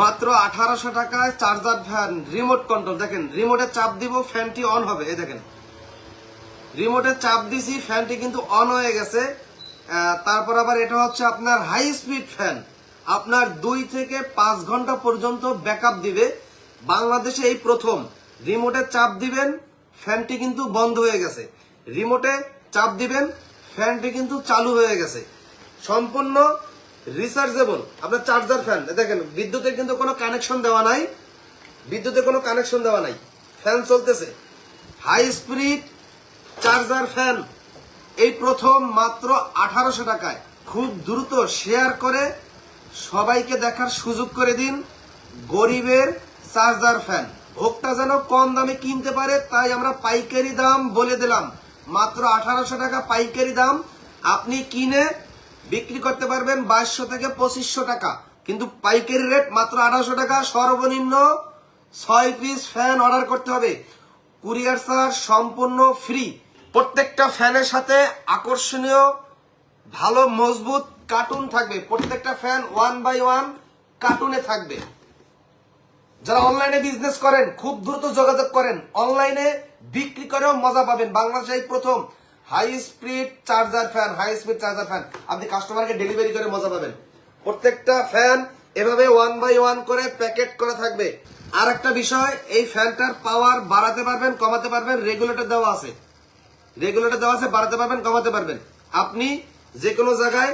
মাত্র আঠারোশো টাকায় চার্জার ফ্যান রিমোট কন্ট্রোল দেখেন রিমোটে চাপ দিব ফ্যানটি অন হবে, এই দেখেন। রিমোটে চাপ দিছি ফ্যানটি কিন্তু অন হয়ে গেছে। তারপর আবার এটা হচ্ছে আপনার হাই স্পিড ফ্যান আপনার দুই থেকে পাঁচ ঘণ্টা পর্যন্ত ব্যাকআপ দিবে। বাংলাদেশে এই প্রথম। রিমোটে চাপ দিবেন ফ্যানটি কিন্তু বন্ধ হয়ে গেছে। রিমোটে চাপ দিবেন ফ্যানটি কিন্তু চালু হয়ে গেছে। সম্পূর্ণ রিচার্জেবল আপনার চার্জার ফ্যান দেখেন, বিদ্যুতের কিন্তু কোনো কানেকশন দেওয়া নাই। বিদ্যুতের কোনো কানেকশন দেওয়া নাই। ফ্যান চলতেছে। হাই স্পিড চার্জার ফ্যান এই প্রথম মাত্র আঠারোশো টাকায়। খুব দ্রুত শেয়ার করে সবাইকে দেখার সুযোগ করে দিন গরিবের চার্জার ফ্যান ভোক্তা যেন কম দামে কিনতে পারে, তাই আমরা পাইকারি দাম বলে দিলাম। মাত্র আঠারোশো টাকা পাইকারি দাম। আপনি কিনে বিক্রি করতে পারবেন বাইশশো থেকে পঁচিশশো টাকা। কিন্তু পাইকারি রেট মাত্র আঠারোশো টাকা। সর্বনিম্ন ছয় পিস ফ্যান অর্ডার করতে হবে। কুরিয়ার চার্জ সম্পূর্ণ ফ্রি। প্রত্যেকটা ফ্যানের সাথে আকর্ষণীয়, ভালো, মজবুত কার্টুন থাকবে। প্রত্যেকটা ফ্যান ওয়ান বাই ওয়ান কার্টুনে থাকবে। যারা অনলাইনে বিজনেস করেন, খুব দ্রুত যোগাযোগ করেন। অনলাইনে বিক্রি করেও মজা পাবেন। বাংলাদেশে প্রথম। High speed charger fan high speed charger fan আপনি কাস্টমারকে ডেলিভারি করে মজা পাবেন। প্রত্যেকটা ফ্যান এভাবে ওয়ান বাই ওয়ান করে প্যাকেট করা থাকবে। আর একটা বিষয়, এই ফ্যানটার পাওয়ার বাড়াতে পারবেন, কমাতে পারবেন রেগুলেটর দেওয়া আছে। রেগুলেটর দেওয়া আছে, বাড়াতে পারবেন, কমাতে পারবেন। আপনি যে কোনো জায়গায়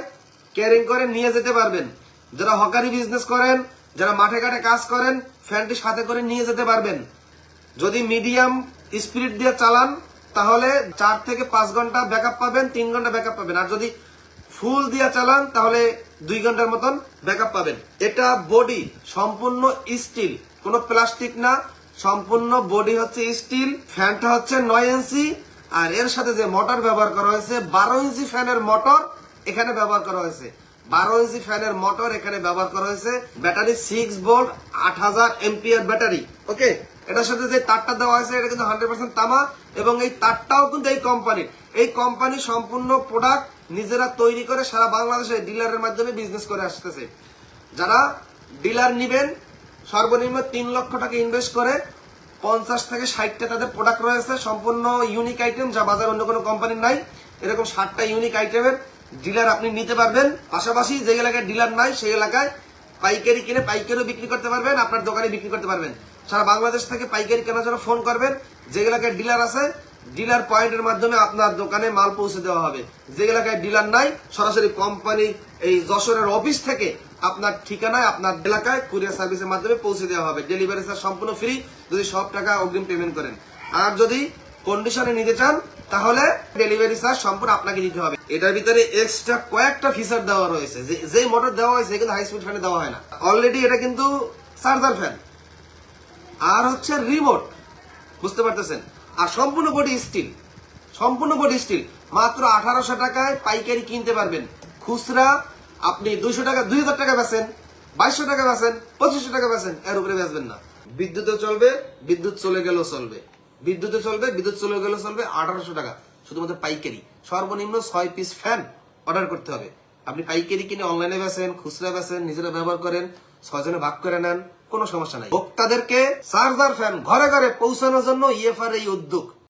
ক্যারিং করে নিয়ে যেতে পারবেন। যারা হকারি বিজনেস করেন, যারা মাঠে ঘাটে কাজ করেন ফ্যানটি সাথে করে নিয়ে যেতে পারবেন। যদি মিডিয়াম স্পিড দিয়ে চালান তাহলে চার থেকে পাঁচ ঘণ্টা ব্যাকআপ পাবেন, তিন ঘণ্টা ব্যাকআপ পাবেন। আর যদি ফুল দিয়ে চালান, তাহলে দুই ঘণ্টার মতন ব্যাকআপ পাবেন। এটা বডি সম্পূর্ণ স্টিল কোনো প্লাস্টিক না, সম্পূর্ণ বডি হচ্ছে স্টিল ফ্যানটা হচ্ছে নয় ইঞ্চি আর এর সাথে যে মোটর ব্যবহার করা হয়েছে, বারো ইঞ্চি ফ্যানের মোটর এখানে ব্যবহার করা হয়েছে। বারো ইঞ্চি ফ্যানের মোটর এখানে ব্যবহার করা হয়েছে। ব্যাটারি সিক্স ভোল্ট আট হাজার এমপিআর ব্যাটারি। ওকে এটার সাথে যে তারটা দেওয়া হয়েছে, এটা কিন্তু হান্ড্রেড পার্সেন্ট তামা এবং এই তারটাও কিন্তু এই কোম্পানির এই কোম্পানি সম্পূর্ণ প্রোডাক্ট নিজেরা তৈরি করে সারা বাংলাদেশে ডিলারের মাধ্যমে বিজনেস করে আসতেছে। যারা ডিলার নিবেন, সর্বনিম্ন তিন লক্ষ টাকা ইনভেস্ট করে, পঞ্চাশ থেকে ষাটটা তাদের প্রোডাক্ট রয়েছে। সম্পূর্ণ ইউনিক আইটেম যা বাজার অন্য কোনো কোম্পানির নাই। এরকম ষাটটা ইউনিক আইটেমের ডিলার আপনি নিতে পারবেন। পাশাপাশি যে এলাকায় ডিলার নাই, সেই এলাকায় পাইকারি কিনে পাইকারিও বিক্রি করতে পারবেন, আপনার দোকানে বিক্রি করতে পারবেন। সারা বাংলাদেশ থেকে পাইকারি কেনার জন্য ফোন করবেন। যে এলাকায় ডিলার আছে, ডিলার পয়েন্টের মাধ্যমে আপনার দোকানে মাল পৌঁছে দেওয়া হবে। যে এলাকায় ডিলার নাই, সরাসরি কোম্পানি এই যশোরের অফিস থেকে আপনার ঠিকানায় আপনার এলাকায় কুরিয়ার সার্ভিসের মাধ্যমে পৌঁছে দেওয়া হবে। ডেলিভারি চার্জ সম্পূর্ণ ফ্রি, যদি সব টাকা অগ্রিম পেমেন্ট করেন। আর যদি কন্ডিশনে নিতে চান তাহলে ডেলিভারি চার্জ সম্পূর্ণ আপনাকে দিতে হবে। এটার ভিতরে এক্সট্রা কয়েকটা ফিচার দেওয়া রয়েছে। যে মোটর দেওয়া হয়েছে কিন্তু হাই স্পিড ফ্যানে দেওয়া হয় না। অলরেডি এটা কিন্তু চার্জার ফ্যান আর হচ্ছে রিমোট বুঝতে পারতেছেন? আর সম্পূর্ণ বডি স্টিল সম্পূর্ণ বডি স্টিল মাত্র আঠারোশো টাকায় পাইকারি কিনতে পারবেন। খুচরা আপনি দুইশো টাকা, দুই হাজার টাকা বেচেন, বাইশশো টাকা বেচেন, পঁচিশশো টাকা বেচেন, এর উপরে বেচবেন না। বিদ্যুতে চলবে, বিদ্যুৎ চলে গেলেও চলবে। বিদ্যুতে চলবে, বিদ্যুৎ চলে গেলে চলবে, আঠারোশো টাকা। শুধুমাত্র পাইকারি। সর্বনিম্ন ছয় পিস ফ্যান অর্ডার করতে হবে। আপনি পাইকারি কিনে অনলাইনে বেছেন খুচরা বেচেন, নিজেরা ব্যবহার করেন, ছয়জনে ভাগ করে নেন, কোনো সমস্যা নাই। ভোক্তাদেরকে চার্জার ফ্যান ঘরে ঘরে পৌঁছানোর জন্য ইএফআর এই উদ্যোগ।